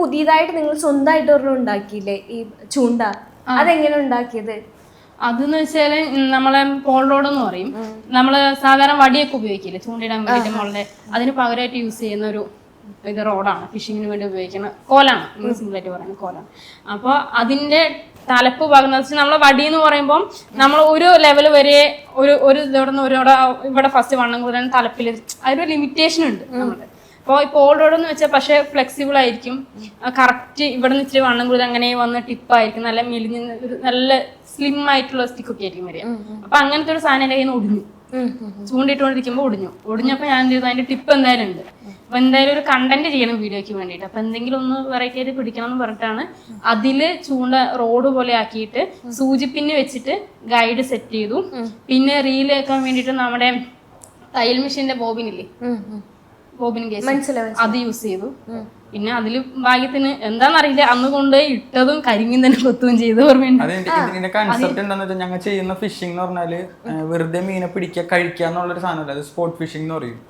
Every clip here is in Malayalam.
പുതിയതായിട്ട് നിങ്ങൾ സ്വന്തമായിട്ട് ഒരെണ്ണം ഉണ്ടാക്കിയില്ലേ? ഈ ചൂണ്ട. അതെങ്ങനെ ഉണ്ടാക്കിയത്? അതെന്ന് വെച്ചാൽ നമ്മളെ പോൾ റോഡ് എന്ന് പറയും. നമ്മൾ സാധാരണ വടിയൊക്കെ ഉപയോഗിക്കില്ലേ? ചൂണ്ടിടാൻ വേണ്ടി മുകളിലെ അതിന് പകരമായിട്ട് യൂസ് ചെയ്യുന്ന ഒരു ഇത് റോഡാണ്. ഫിഷിങ്ങിന് വേണ്ടി ഉപയോഗിക്കുന്ന കോലാണ്. സിമ്പിൾ ആയിട്ട് പറയുന്നത് കോലാണ്. അപ്പോൾ അതിന്റെ തലപ്പ് ഭാഗം വെച്ചാൽ നമ്മളെ വടി എന്ന് പറയുമ്പോൾ നമ്മൾ ഒരു ലെവൽ വരെ ഒരു ഒരു നിന്ന് ഒരു ഇവിടെ ഇവിടെ ഫസ്റ്റ് വണ്ണം കൂടുതൽ തലപ്പിൽ അതിനൊരു ലിമിറ്റേഷൻ ഉണ്ട് നമ്മുടെ അപ്പോൾ ഈ പോൾ റോഡ് എന്ന് വെച്ചാൽ പക്ഷേ ഫ്ലെക്സിബിൾ ആയിരിക്കും. കറക്റ്റ് ഇവിടെ നിന്ന് ഇച്ചിരി വണ്ണം കൂടുതൽ അങ്ങനെ വന്ന് ടിപ്പായിരിക്കും നല്ല മെലിഞ്ഞ് നല്ല സ്ലിം ആയിട്ടുള്ള സ്റ്റിക്ക് ഒക്കെ ആയിരിക്കും വരിക. അപ്പൊ അങ്ങനത്തെ ഒരു സാധനം എന്റെ കയ്യിൽ നിന്ന് ഒടിഞ്ഞു. ചൂണ്ടിട്ടുകൊണ്ടിരിക്കുമ്പോൾ ഒടിഞ്ഞു ഒടിഞ്ഞപ്പോൾ ഞാൻ എന്ത് ചെയ്തു അതിന്റെ ടിപ്പ് എന്തായാലും ഉണ്ട്. അപ്പൊ എന്തായാലും ഒരു കണ്ടന്റ് ചെയ്യണം വീഡിയോയ്ക്ക് വേണ്ടിയിട്ട്. അപ്പൊ എന്തെങ്കിലും ഒന്ന് വെറൈറ്റി ആയിട്ട് പിടിക്കണം എന്ന് പറഞ്ഞിട്ടാണ് അതിൽ ചൂണ്ട റോഡ് പോലെ ആക്കിയിട്ട് സൂചിപ്പിന്ന് വെച്ചിട്ട് ഗൈഡ് സെറ്റ് ചെയ്തു. പിന്നെ റീൽ ആക്കാൻ വേണ്ടിയിട്ട് നമ്മുടെ തയ്യൽ മെഷീന്റെ ബോബിനില്ലേ ബോബിൻ കേസ് അത് യൂസ് ചെയ്തു. പിന്നെ അതിൽ ഭാഗ്യത്തിന് എന്താന്നറിയില്ല അന്ന് കൊണ്ട് ഇട്ടതും കരിങ്ങും തന്നെ കൊത്തുകയും ചെയ്തു ഓർമ്മയുണ്ട്. ഇതിന്റെ- കൺസെപ്റ്റ് വെച്ചാൽ ഞങ്ങൾ ചെയ്യുന്ന ഫിഷിംഗ് എന്ന് പറഞ്ഞാൽ വെറുതെ മീനെ പിടിക്കുക കഴിക്കുക എന്നുള്ളൊരു സാധനമല്ല. അത് സ്പോട്ട് ഫിഷിംഗ് എന്ന് പറയും.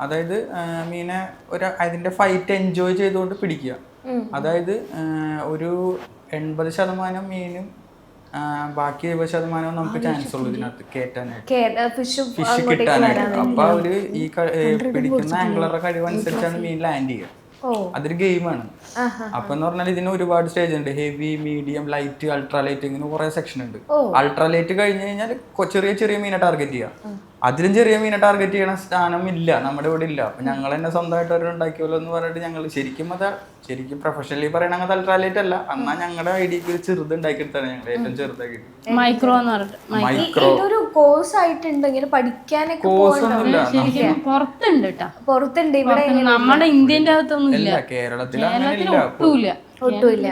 അതായത് മീനെ ഒരു അതിന്റെ ഫൈറ്റ് എൻജോയ് ചെയ്തുകൊണ്ട് പിടിക്കുക. അതായത് ഒരു എൺപത് ശതമാനം മീനും ബാക്കി എഴുപത് ശതമാനവും നമുക്ക് ചാൻസ് ഉള്ളൂ ഇതിനകത്ത് കയറ്റാനായിട്ട് ഫിഷ് കിട്ടാനായിട്ട്. അപ്പൊ അവർ ഈ പിടിക്കുന്ന ആംഗ്ലറുടെ കഴിവനുസരിച്ചാണ് മീൻ ലാൻഡ് ചെയ്യുക. അതൊരു ഗെയിമാണ് അപ്പൊ എന്ന് പറഞ്ഞാൽ ഇതിന് ഒരുപാട് സ്റ്റേജ് ഉണ്ട്. Heavy medium light ultra light ഇങ്ങനെ കുറെ സെക്ഷൻ ഉണ്ട്. അൾട്രാ ലൈറ്റ് കഴിഞ്ഞ് കഴിഞ്ഞാൽ ചെറിയ ചെറിയ മീനെ ടാർഗറ്റ് ചെയ്യാം അതിലും ചെറിയ മീനെ ടാർഗറ്റ് ചെയ്യണ സ്ഥാനം ഇല്ല നമ്മുടെ ഇവിടെ ഇല്ല. അപ്പൊ ഞങ്ങൾ തന്നെ സ്വന്തമായിട്ട് ഒരു ഉണ്ടാക്കിയല്ലോ എന്ന് പറഞ്ഞിട്ട് ഞങ്ങൾ ശരിക്കും അത് ശരിക്കും പ്രൊഫഷണലി പറയണ അങ്ങനത്തെ തൽക്കാലായിട്ട് അല്ല. എന്നാ ഞങ്ങളുടെ ഐഡിയക്ക് ഒരു ചെറുത് ഉണ്ടാക്കിയെടുത്താണ് ഞങ്ങൾ ഏറ്റവും ചെറുതായിട്ട് മൈക്രോ എന്ന് പറഞ്ഞിട്ട്. മൈക്രോ ഒരു കോഴ്സ് ആയിട്ടുണ്ട് ഇങ്ങനെ പഠിക്കാനൊക്കെ കോഴ്സ് ഒന്നുമില്ല. ശരിക്കും പുറത്തുണ്ട് കേട്ടോ പുറത്തുണ്ട്. ഇവിടെ നമ്മുടെ ഇന്ത്യന്റെ അകത്തൊന്നും ഇല്ല ഇല്ല കേരളത്തിൽ ഒട്ടുമില്ല. ഒട്ടുമില്ല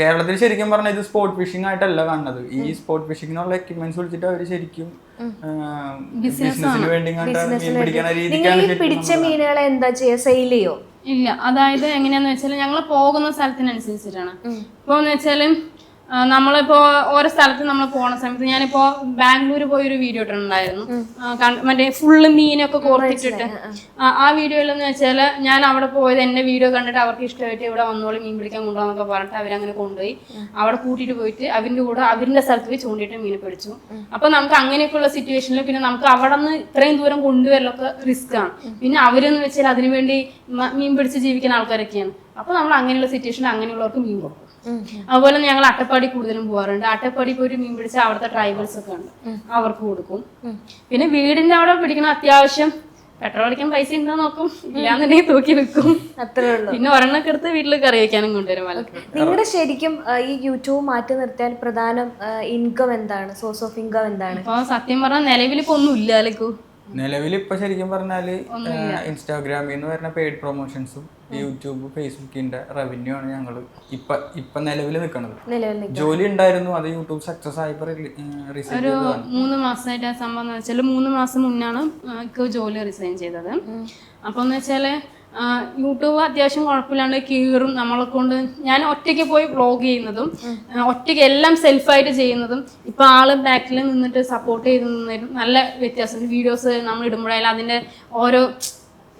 കേരളത്തിൽ ശരിക്കും പറഞ്ഞാൽ ഇത് സ്പോർട്ട് ഫിഷിംഗ് ആയിട്ടല്ല കാണുന്നത്. ഈ സ്പോർട്ട് ഫിഷിങ്ങിനുള്ള എക്യുപ്മെന്റ്സ് വിളിച്ചിട്ട് അവർ ശരിക്കും ബിസിനസിന് വേണ്ടി നിങ്ങൾ ഈ പിടിച്ച മീനുകളെ എന്താ ചെയ്യാ? സെയിൽ ചെയ്യോ? ഇല്ല. അതായത് എങ്ങനെയാന്ന് വെച്ചാൽ ഞങ്ങൾ പോകുന്ന സ്ഥലത്തിനനുസരിച്ചിട്ടാണ്. ഇപ്പൊ എന്ന് വെച്ചാൽ ആ, നമ്മളിപ്പോ ഓരോ സ്ഥലത്ത് നമ്മൾ പോണ സമയത്ത് ഞാനിപ്പോ ബാംഗ്ലൂർ പോയി ഒരു വീഡിയോ ഇട്ടിട്ടുണ്ടായിരുന്നു. മറ്റേ ഫുള്ള് മീനൊക്കെ കോർത്തിട്ടിട്ട്. ആ- വീഡിയോയിൽ എന്ന് വെച്ചാൽ ഞാൻ അവിടെ പോയത് എന്റെ വീഡിയോ കണ്ടിട്ട് അവർക്ക് ഇഷ്ടമായിട്ട് ഇവിടെ വന്നോളും മീൻ പിടിക്കാൻ കൊണ്ടുപോകാന്നൊക്കെ പറഞ്ഞിട്ട് അവരങ്ങനെ കൊണ്ടുപോയി. അവിടെ കൂട്ടിയിട്ട് പോയിട്ട് അവരിന്റെ കൂടെ അവരിന്റെ സ്ഥലത്ത് പോയി ചൂണ്ടിയിട്ട് മീനെ പിടിച്ചു. അപ്പൊ നമുക്ക് അങ്ങനെയൊക്കെയുള്ള സിറ്റുവേഷനിൽ പിന്നെ നമുക്ക് അവിടെ നിന്ന് ഇത്രയും ദൂരം കൊണ്ടുവരലൊക്കെ റിസ്ക് ആണ്. പിന്നെ അവരെന്ന് വെച്ചാൽ അതിനുവേണ്ടി മീൻ പിടിച്ച് ജീവിക്കുന്ന ആൾക്കാരൊക്കെയാണ്. അപ്പൊ നമ്മൾ അങ്ങനെയുള്ള സിറ്റുവേഷനിൽ അങ്ങനെയുള്ളവർക്ക് മീൻ കൊടുക്കും. അതുപോലെ ഞങ്ങൾ അട്ടപ്പാടി കൂടുതലും പോകാറുണ്ട് അട്ടപ്പാടി പോയി മീൻ പിടിച്ച അവിടുത്തെ ട്രൈബൽസ് ഒക്കെ ഉണ്ട്. അവർക്ക് കൊടുക്കും. പിന്നെ വീടിന്റെ അവിടെ പിടിക്കണം അത്യാവശ്യം പെട്രോൾ അടിക്കാൻ പൈസ ഉണ്ടോ നോക്കും. ഇല്ലാന്നുണ്ടെങ്കിൽ തൂക്കി വെക്കും അത്രേ ഉള്ളൂ. പിന്നെ ഒരെണ്ണൊക്കെ എടുത്ത് വീട്ടിൽ കറി വയ്ക്കാനും കൊണ്ടുവരും നിങ്ങളുടെ ശരിക്കും ഈ യൂട്യൂബ് മാറ്റി നിർത്തിയാൽ പ്രധാനം ഇൻകം എന്താണ്? സോഴ്സ് ഓഫ് ഇൻകം എന്താണ്? ഇപ്പൊ സത്യം പറഞ്ഞാൽ നിലവിൽ ഇപ്പൊ ഒന്നും ഇല്ല അലക്കു നിലവിൽ ഇപ്പൊ ശരിക്കും പറഞ്ഞാൽ ഇൻസ്റ്റാഗ്രാമിൽ നിന്ന് വരുന്ന പെയ്ഡ് പ്രൊമോഷൻസും യൂട്യൂബ് ഫേസ്ബുക്കിന്റെ റവന്യൂ ആണ് ഞങ്ങൾ ഇപ്പൊ ഇപ്പൊ നിലവിൽ നിൽക്കുന്നത് ജോലി ഉണ്ടായിരുന്നു അത് യൂട്യൂബ് സക്സസ് ആയപ്പോ ഒരു മൂന്ന് മാസമായിട്ട് ആ സംഭവം എന്ന് വെച്ചാൽ മൂന്ന് മാസം മുന്നാണ് ജോലി റിസൈൻ ചെയ്തത്. അപ്പോൾ എന്ന് വെച്ചാൽ യൂട്യൂബ് അത്യാവശ്യം കുഴപ്പമില്ലാണ്ട് കീറും നമ്മളെ കൊണ്ട്. ഞാൻ ഒറ്റയ്ക്ക് പോയി വ്ളോഗ് ചെയ്യുന്നതും ഒറ്റയ്ക്ക് എല്ലാം സെൽഫായിട്ട് ചെയ്യുന്നതും ഇപ്പൊ ആൾ ബാക്കിൽ നിന്നിട്ട് സപ്പോർട്ട് ചെയ്ത് നിന്നതിലും നല്ല വ്യത്യാസമുണ്ട്. വീഡിയോസ് നമ്മൾ ഇടുമ്പോഴായാലും അതിന്റെ ഓരോ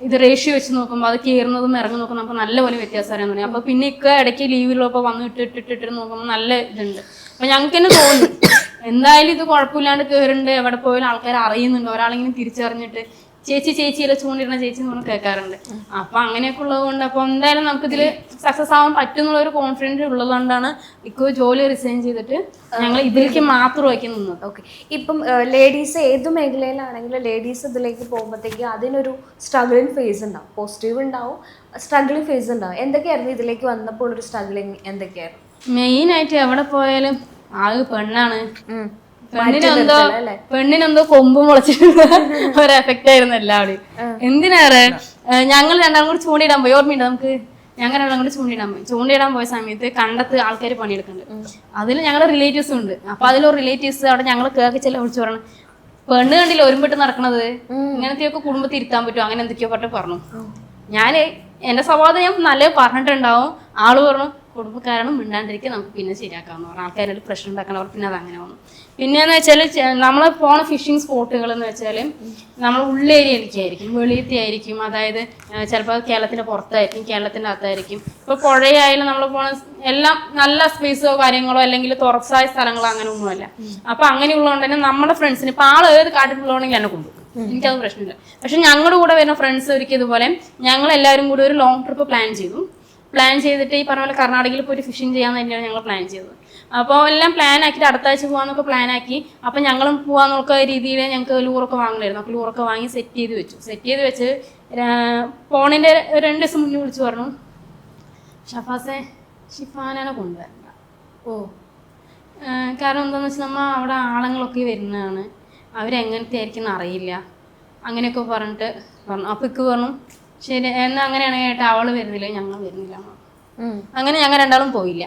ഇത് റേഷ്യോ വെച്ച് നോക്കുമ്പോൾ അത് കയറുന്നതും ഇറങ്ങി നോക്കുമ്പോൾ നമുക്ക് നല്ലപോലെ വ്യത്യാസം അറിയാൻ തുടങ്ങി. അപ്പൊ പിന്നെ ഇക്ക ഇടയ്ക്ക് ലീവിലുള്ളപ്പോൾ വന്ന് ഇട്ട് ഇട്ടിട്ട് ഇട്ടിട്ട് നോക്കുമ്പോൾ നല്ല ഇതുണ്ട്. അപ്പൊ ഞങ്ങൾക്ക് തന്നെ തോന്നി എന്തായാലും ഇത് കുഴപ്പമില്ലാണ്ട് കയറുന്നുണ്ട് എവിടെ പോയാലും ആൾക്കാർ അറിയുന്നുണ്ട്. ഒരാളിങ്ങനെ തിരിച്ചറിഞ്ഞിട്ട് ചേച്ചി ചേച്ചിയിലെ ചൂണ്ടിടുന്ന ചേച്ചി നമ്മൾ കേൾക്കാറുണ്ട്. അപ്പൊ അങ്ങനെയൊക്കെ ഉള്ളത് കൊണ്ട് അപ്പൊ എന്തായാലും നമുക്ക് ഇതിൽ സക്സസ് ആവാൻ പറ്റും എന്നുള്ള ഒരു കോൺഫിഡൻസ് ഉള്ളതുകൊണ്ടാണ് ഇക്കോ ജോലി റിസൈൻ ചെയ്തിട്ട് ഞങ്ങൾ ഇതിലേക്ക് മാത്രമാക്കി നിന്നത്. ഓക്കെ ഇപ്പം ലേഡീസ് ഏത് മേഖലയിലാണെങ്കിലും ലേഡീസ് ഇതിലേക്ക് പോകുമ്പോഴത്തേക്ക് അതിനൊരു സ്ട്രഗിളിങ് ഫേസ് ഉണ്ടാവും. പോസിറ്റീവ് ഉണ്ടാവും സ്ട്രഗിളിങ് ഫേസ് ഉണ്ടാവും. എന്തൊക്കെയായിരുന്നു ഇതിലേക്ക് വന്നപ്പോൾ ഒരു സ്ട്രഗിളിങ് എന്തൊക്കെയായിരുന്നു? മെയിൻ ആയിട്ട് എവിടെ പോയാലും ആകെ പെണ്ണാണ്. പെണ്ണിനെന്തോ? പെണ്ണിനെന്തോ കൊമ്പ് മുളച്ചിരുന്ന ഒരു എഫക്റ്റ് ആയിരുന്നു എല്ലാവരും. എന്തിനേറെ ഞങ്ങൾ രണ്ടാം കൂടി ചൂണ്ടിടാൻ പോയി. ഓർമ്മയുണ്ട് നമുക്ക്? ഞങ്ങൾ രണ്ടാം കൂടി ചൂണ്ടിടാൻ പോയി. ചൂണ്ടിടാൻ പോയ സമയത്ത് കണ്ടത്ത് ആൾക്കാർ പണിയെടുക്കുന്നുണ്ട്. അതിൽ ഞങ്ങളുടെ റിലേറ്റീവ്സും ഉണ്ട്. അപ്പൊ അതിലൊരു റിലേറ്റീവ്സ് അവിടെ ഞങ്ങൾ കേൾക്കി ചെല്ലാം വിളിച്ചു പറഞ്ഞു പെണ്ണ് കണ്ടില്ല ഒരുമ്പിട്ട് നടക്കണത്? ഇങ്ങനത്തെയൊക്കെ കുടുംബത്തിൽ ഇരുത്താൻ പറ്റും അങ്ങനെ എന്തൊക്കെയോ പറ്റ പറഞ്ഞു. ഞാൻ എന്റെ സ്വഭാവം ഞാൻ നല്ല പറഞ്ഞിട്ടുണ്ടാവും. ആൾ പറഞ്ഞു കുടുംബക്കാരാണ് മിണ്ടാണ്ടിരിക്കുക നമുക്ക് പിന്നെ ശരിയാക്കാന്ന് പറഞ്ഞു. ആൾക്കാരുടെ പ്രശ്നം ഉണ്ടാക്കണം അവർ പിന്നെ അത് അങ്ങനെ വന്നു. പിന്നെന്ന് വെച്ചാൽ നമ്മൾ പോണ ഫിഷിംഗ് സ്പോട്ടുകൾ എന്ന് വെച്ചാൽ നമ്മൾ ഉള്ളേരിയയിലേക്ക് ആയിരിക്കും വെളിയത്തെ ആയിരിക്കും അതായത് ചിലപ്പോൾ കേരളത്തിന്റെ പുറത്തായിരിക്കും കേരളത്തിന്റെ അകത്തായിരിക്കും. ഇപ്പൊ പുഴയായാലും നമ്മൾ പോണ എല്ലാം നല്ല സ്പേസോ കാര്യങ്ങളോ അല്ലെങ്കിൽ തുറസായ സ്ഥലങ്ങളോ അങ്ങനെ ഒന്നുമല്ല. അപ്പൊ അങ്ങനെയുള്ളതുകൊണ്ട് തന്നെ നമ്മുടെ ഫ്രണ്ട്സിന് ഇപ്പൊ ആൾ ഏത് കാട്ടിലുള്ളതാണെങ്കിൽ എന്നെ കൊണ്ടുപോകും. എനിക്കത് പ്രശ്നമില്ല. പക്ഷെ ഞങ്ങളുടെ കൂടെ വരുന്ന ഫ്രണ്ട്സ് ഒരിക്കൽ ഇതുപോലെ ഞങ്ങൾ എല്ലാവരും കൂടി ഒരു ലോങ് ട്രിപ്പ് പ്ലാൻ ചെയ്തു. പ്ലാൻ ചെയ്തിട്ട് ഈ പറഞ്ഞ പോലെ കർണാടകയിൽ പോയി ഫിഷിംഗ് ചെയ്യാൻ തന്നെയാണ് ഞങ്ങൾ പ്ലാൻ ചെയ്തത്. അപ്പോൾ എല്ലാം പ്ലാൻ ആക്കിയിട്ട് അടുത്ത ആഴ്ച പോകാന്നൊക്കെ പ്ലാൻ ആക്കി. അപ്പം ഞങ്ങളും പോകാന്നൊക്കെ രീതിയിൽ ഞങ്ങൾക്ക് ലൂറൊക്കെ വാങ്ങണമായിരുന്നു അപ്പോൾ ലൂറൊക്കെ വാങ്ങി സെറ്റ് ചെയ്ത് വെച്ചു. സെറ്റ് ചെയ്ത് വെച്ച് ഫോണിന്റെ രണ്ട് ദിവസം മുന്നേ വിളിച്ചു പറഞ്ഞു. ഷഫാസെ ഷിഫാനെ കൊണ്ടുവരണ്ട. ഓ കാരണം എന്താണെന്ന് വെച്ചാൽ നമ്മൾ അവിടെ ആളങ്ങളൊക്കെ വരുന്നതാണ്. അവരെങ്ങനത്തെ ആയിരിക്കും അറിയില്ല. അങ്ങനെയൊക്കെ പറഞ്ഞിട്ട് പറഞ്ഞു. അപ്പോൾ ഇക്ക് പറഞ്ഞു ശരി എന്നാൽ അങ്ങനെയാണെങ്കിൽ ഏട്ടാ അവൾ വരുന്നില്ല ഞങ്ങൾ വരുന്നില്ല. അങ്ങനെ ഞങ്ങൾ രണ്ടാളും പോയില്ല.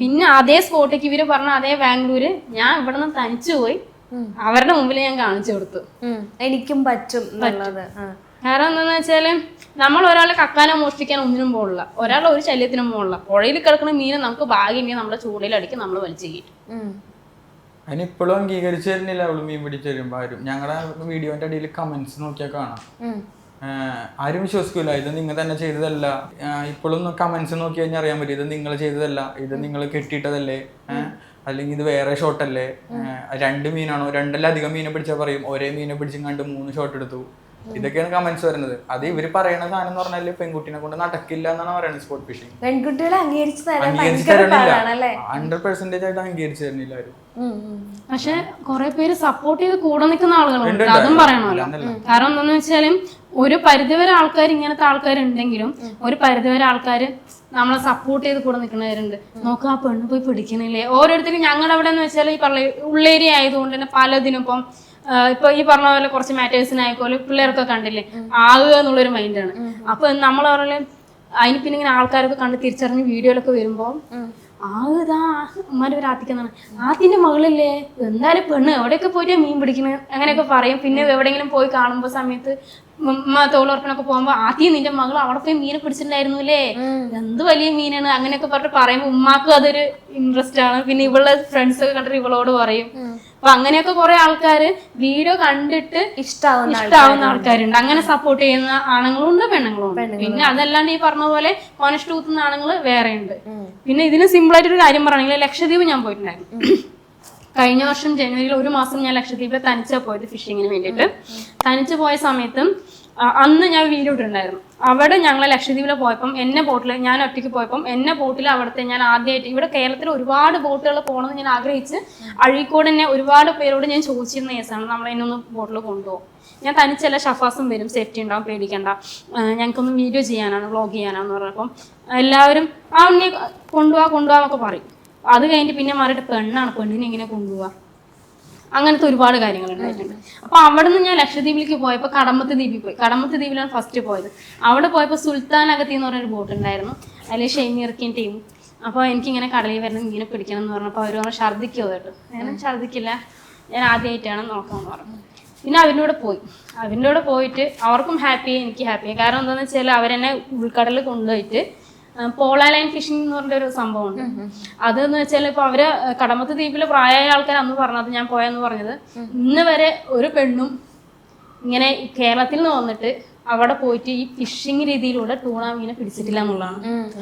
പിന്നെ അതേ സ്പോട്ടേക്ക് ഇവർ പറഞ്ഞ അതേ ബാംഗ്ലൂര് ഞാൻ ഇവിടെ നിന്ന് തനിച്ചു പോയി അവരുടെ മുമ്പിൽ ഞാൻ കാണിച്ചു കൊടുത്തു. എനിക്കും പറ്റും. കാരണം എന്താന്ന് വെച്ചാൽ നമ്മൾ ഒരാളെ കക്കാനോ മോഷ്ടിക്കാനോ ഒന്നിനും പോകില്ല ഒരാളെ ഒരു ശല്യത്തിനും പോകില്ല പുഴയിൽ കിടക്കുന്ന മീനെ നമുക്ക് ഭാഗ്യം നമ്മുടെ ചൂണ്ടയിലടിക്ക് നമ്മൾ വലിച്ചു കയറ്റും. അതിനിപ്പോഴും അംഗീകരിച്ചു തരുന്നില്ല അവൾ മീൻ പിടിച്ചു തരുമ്പോ ആരും. ഞങ്ങളുടെ വീഡിയോന്റെ അടിയിൽ കമന്റ്സ് നോക്കിയാൽ കാണാം. ആരും വിശ്വസിക്കൂല. ഇത് നിങ്ങൾ തന്നെ ചെയ്തതല്ല. ഇപ്പോഴും കമന്റ്സ് നോക്കി കഴിഞ്ഞാൽ അറിയാൻ പറ്റും. ഇത് നിങ്ങൾ ചെയ്തതല്ല. ഇത് നിങ്ങൾ കെട്ടിയിട്ടതല്ലേ? അല്ലെങ്കിൽ ഇത് വേറെ ഷോട്ടല്ലേ രണ്ട് മീനാണോ? രണ്ടല്ലധികം മീനെ പിടിച്ചാൽ പറയും. ഒരേ മീനെ പിടിച്ചും കണ്ട് മൂന്ന് ഷോട്ട് എടുത്തു. ഇതൊക്കെയാണ് കമന്റ്സ് വരുന്നത്. അത് ഇവർ പറയണ സാധനം എന്ന് പറഞ്ഞാൽ പെൺകുട്ടിനെ കൊണ്ട് നടക്കില്ല എന്നാണ് പറയുന്നത് സ്പോട്ട് ഫിഷിംഗ് പെൺകുട്ടികളെ അംഗീകരിച്ച് തരാൻ അംഗീകരിച്ച് തരണില്ല. ഹൺഡ്രഡ് പെർസെന്റേജ് ആയിട്ട് അംഗീകരിച്ചു തരുന്നില്ല ആരും. പക്ഷെ കുറെ പേര് സപ്പോർട്ട് ചെയ്ത് കൂടെ നിൽക്കുന്ന ആളുകളുണ്ട്. അതും. പറയണമല്ലോ. കാരണം എന്താന്ന് വെച്ചാലും ഒരു പരിധിവരെ ആൾക്കാർ ഇങ്ങനത്തെ ആൾക്കാരുണ്ടെങ്കിലും ഒരു പരിധിവരെ ആൾക്കാർ നമ്മളെ സപ്പോർട്ട് ചെയ്ത് കൂടെ നിൽക്കുന്നവരുണ്ട്. നോക്ക് ആ പെണ്ണ് പോയി പിടിക്കണില്ലേ ഓരോരുത്തരും ഞങ്ങളുടെ അവിടെ എന്ന് വെച്ചാൽ ഈ പറയ ഉള്ളേരിയ ആയതുകൊണ്ട് തന്നെ പലതിനും ഇപ്പം ഇപ്പൊ ഈ പറഞ്ഞ പോലെ കുറച്ച് മാറ്റേഴ്സിനായിക്കോലും പിള്ളേരൊക്കെ കണ്ടില്ലേ? ആകുക എന്നുള്ളൊരു മൈൻഡാണ് അപ്പൊ നമ്മൾ പറഞ്ഞ അതിന് പിന്നെ ഇങ്ങനെ ആൾക്കാരൊക്കെ കണ്ട് തിരിച്ചറിഞ്ഞ് വീഡിയോയിലൊക്കെ വരുമ്പോൾ ആകുതാ ഉമ്മാന്റെ പേര് ആത്തിക്കെന്നാണ് ആത്തിന്റെ മകളില്ലേ? എന്തായാലും പെണ്ണ് എവിടെയൊക്കെ പോയിട്ട് മീൻ പിടിക്കണത് അങ്ങനെയൊക്കെ പറയും. പിന്നെ എവിടെയെങ്കിലും പോയി കാണുമ്പോൾ സമയത്ത് ഉമ്മ പോകുമ്പോ ആദ്യം നിന്റെ മകൾ അവിടെ പോയി മീനെ പിടിച്ചിട്ടുണ്ടായിരുന്നു അല്ലേ എന്ത് വലിയ മീനാണ്? അങ്ങനെയൊക്കെ പറഞ്ഞിട്ട് പറയുമ്പോ ഉമ്മാക്കും അതൊരു ഇൻട്രസ്റ്റ് ആണ്. പിന്നെ ഇവളുടെ ഫ്രണ്ട്സ് ഒക്കെ കണ്ടിട്ട് ഇവളോട് പറയും. അപ്പൊ അങ്ങനെയൊക്കെ കുറെ ആൾക്കാര് വീഡിയോ കണ്ടിട്ട് ഇഷ്ടാവുന്ന ഇഷ്ടാവുന്ന ആൾക്കാരുണ്ട്. അങ്ങനെ സപ്പോർട്ട് ചെയ്യുന്ന ആണുങ്ങളും ഉണ്ട് പെണ്ണുങ്ങളും ഉണ്ട് പിന്നെ അതല്ലാണ്ട് ഈ പറഞ്ഞ പോലെ കോനസ്റ്റ് കൂത്തുന്ന ആണുങ്ങൾ വേറെ ഉണ്ട് പിന്നെ ഇതിന് സിമ്പിൾ ആയിട്ട് ഒരു കാര്യം പറയുകയാണെങ്കിൽ ലക്ഷദ്വീപ് ഞാൻ പോയിട്ടുണ്ടായിരുന്നു. കഴിഞ്ഞ വർഷം ജനുവരിയിൽ ഒരു മാസം ഞാൻ ലക്ഷദ്വീപിൽ തനിച്ച പോയത് ഫിഷിങ്ങിന് വേണ്ടിയിട്ട്. തനിച്ച് പോയ സമയത്തും അന്ന് ഞാൻ വീഡിയോ ഇട്ടിട്ടുണ്ടായിരുന്നു അവിടെ ഞങ്ങൾ ലക്ഷദ്വീപിൽ പോയപ്പം എന്നെ ബോട്ടിൽ ഞാൻ ഒറ്റയ്ക്ക് പോയപ്പം എന്നെ ബോട്ടിൽ അവിടുത്തെ ഞാൻ ആദ്യമായിട്ട് ഇവിടെ കേരളത്തിൽ ഒരുപാട് ബോട്ടുകൾ പോകണമെന്ന് ഞാൻ ആഗ്രഹിച്ച് അഴീക്കോട് തന്നെ ഒരുപാട് പേരോട് ഞാൻ ചോദിച്ചിരുന്ന കേസാണ് നമ്മൾ എന്നൊന്ന് ബോട്ടിൽ കൊണ്ടുപോകും. ഞാൻ തനിച്ചല്ല ഷഫാസും വരും സേഫ്റ്റി ഉണ്ടാവും പേടിക്കണ്ട. ഞങ്ങൾക്കൊന്ന് വീഡിയോ ചെയ്യാനാണ് വ്ളോഗ് ചെയ്യാനാണെന്ന് പറഞ്ഞപ്പം എല്ലാവരും ആ ഉണ്ണിയെ കൊണ്ടുപോവാ കൊണ്ടുപോവാന്നൊക്കെ പറയും. അത് കഴിഞ്ഞിട്ട് പിന്നെ മാറിയിട്ട് പെണ്ണാണ്. പെണ്ണിനെ ഇങ്ങനെ കൊണ്ടുപോവാ. അങ്ങനത്തെ ഒരുപാട് കാര്യങ്ങൾ ഉണ്ടായിട്ടുണ്ട്. അപ്പൊ അവിടെ നിന്ന് ഞാൻ ലക്ഷദ്വീപിലേക്ക് പോയപ്പോ കടമ്പത്ത് ദ്വീപിൽ പോയി. കടമ്പത്ത് ദ്വീപിലാണ് ഫസ്റ്റ് പോയത്. അവിടെ പോയപ്പോൾ സുൽത്താൻ അകത്തി എന്ന് പറഞ്ഞൊരു ബോട്ട് ഉണ്ടായിരുന്നു. അതിൽ ഷെയ്മീർക്കിൻ ടീം അപ്പോൾ എനിക്കിങ്ങനെ കടലിൽ വരണം ഇങ്ങനെ പിടിക്കണം എന്ന് പറഞ്ഞപ്പോൾ അവർ പറഞ്ഞു ഛർദിക്കോ കേട്ടോ ഞാൻ ഛർദ്ദിക്കില്ല ഞാൻ ആദ്യമായിട്ടാണ് നോക്കാമെന്ന് പറഞ്ഞു. പിന്നെ അവരുടെ കൂടെ പോയി. അവരുടെ കൂടെ പോയിട്ട് അവർക്കും ഹാപ്പിയായി എനിക്ക് ഹാപ്പിയായി കാരണം എന്താണെന്ന് വെച്ചാൽ അവരെന്നെ ഉൾക്കടലിൽ കൊണ്ടുപോയിട്ട് പോള ലൈൻ ഫിഷിംഗ് എന്ന് പറഞ്ഞൊരു സംഭവമുണ്ട്. അതെന്ന് വെച്ചാൽ ഇപ്പൊ അവർ കടമത്ത് ദ്വീപിലെ പ്രായമായ ആൾക്കാർ അന്ന് പറഞ്ഞത് ഞാൻ പോയെന്ന് പറഞ്ഞത്. ഇന്ന് വരെ ഒരു പെണ്ണും ഇങ്ങനെ കേരളത്തിൽ നിന്ന് വന്നിട്ട് അവിടെ പോയിട്ട് ഈ ഫിഷിംഗ് രീതിയിലൂടെ ടൂണ മീനെ പിടിച്ചിട്ടില്ല എന്നുള്ളതാണ്.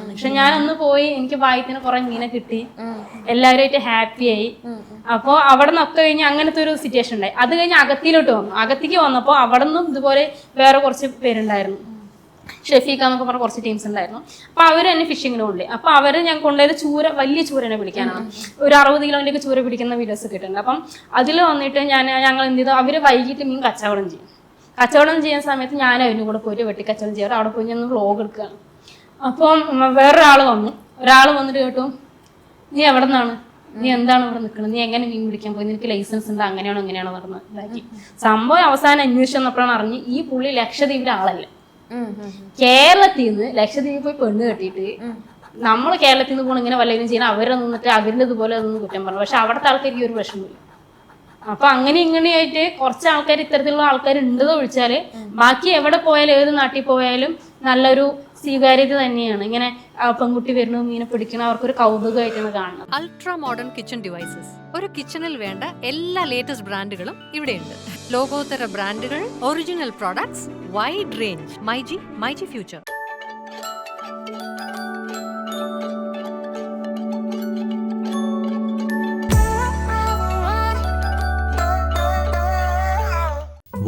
പക്ഷെ ഞാൻ അന്ന് പോയി എനിക്ക് വായിത്തിന് കുറെ മീനെ കിട്ടി. എല്ലാവരുമായിട്ട് ഹാപ്പിയായി അപ്പോൾ അവിടെ നിന്നൊക്കെ കഴിഞ്ഞ് അങ്ങനത്തെ ഒരു സിറ്റുവേഷൻ ഉണ്ടായി. അത് കഴിഞ്ഞ് അകത്തിലോട്ട് വന്നു. അകത്തേക്ക് വന്നപ്പോൾ അവിടെ നിന്നും ഇതുപോലെ വേറെ കുറച്ച് പേരുണ്ടായിരുന്നു. ഷെഫീഖ എന്നൊക്കെ പറഞ്ഞ കുറച്ച് ടീംസ് ഉണ്ടായിരുന്നു. അപ്പൊ അവർ തന്നെ ഫിഷിങ്ങിന് കൊണ്ട് അപ്പൊ അവർ ഞാൻ കൊണ്ടുപോയത് ചൂര വലിയ ചൂരനെ പിടിക്കാനാണ്. ഒരു അറുപത് കിലോന്റെ ഒക്കെ ചൂര പിടിക്കുന്ന വീഡിയോസ് ഇട്ടുണ്ട് അപ്പം അതിൽ വന്നിട്ട് ഞാൻ ഞങ്ങൾ എന്ത് ചെയ്തു? അവർ വൈകിട്ട് മീൻ കച്ചവടം ചെയ്യും. കച്ചവടം ചെയ്യുന്ന സമയത്ത് ഞാൻ അതിന് കൂടെ പോയിട്ട് വെട്ടി കച്ചവടം ചെയ്യാറ്. അവിടെ പോയി ഞാൻ വ്ളോഗ് എടുക്കുകയാണ്. അപ്പം വേറൊരാൾ വന്നു. ഒരാൾ വന്നിട്ട് കേട്ടു നീ എവിടെ നിന്നാണ്? നീ എന്താണ് ഇവിടെ നിൽക്കുന്നത്? നീ എങ്ങനെ മീൻ പിടിക്കാൻ പോയി? നിനക്ക് ലൈസൻസ് ഉണ്ട്? അങ്ങനെയാണോ ഇങ്ങനെയാണോ? പറഞ്ഞത് സംഭവം അവസാനം അന്വേഷിച്ചു വന്നപ്പോഴാണ് അറിഞ്ഞ് ഈ പുള്ളി ലക്ഷദ്വീപിലെ ആളല്ല. കേരളത്തിൽ നിന്ന് ലക്ഷദ്വീപിൽ പോയി പെണ്ണ് കെട്ടിയിട്ട് നമ്മൾ കേരളത്തിൽ നിന്ന് പോകണം ഇങ്ങനെ വല്ലതും ചെയ്യണം അവരെ നിന്നിട്ട് അവരുടെ ഇതുപോലെ അതൊന്നും കുറ്റം പറഞ്ഞു പക്ഷെ അവിടുത്തെ ആൾക്കാർക്ക് ഒരു വിഷമമില്ല. അപ്പൊ അങ്ങനെ ഇങ്ങനെയായിട്ട് കുറച്ച് ആൾക്കാർ ഇത്തരത്തിലുള്ള ആൾക്കാർ ഉണ്ടെന്ന് ഒഴിച്ചാൽ ബാക്കി എവിടെ പോയാലും ഏത് നാട്ടിൽ പോയാലും നല്ലൊരു സ്വീകാര്യത തന്നെയാണ്. ഇങ്ങനെ പെൺകുട്ടി വരുന്നു മീനെ പിടിക്കണം അവർക്കൊരു കൗതുകമായിട്ടാണ് കാണുന്നത്. Ultra modern kitchen devices. ഒരു കിച്ചണിൽ വേണ്ട എല്ലാ ലേറ്റസ്റ്റ് ബ്രാൻഡുകളും ഇവിടെയുണ്ട്. ലോകോത്തര ബ്രാൻഡുകൾ original products wide range myG myG future.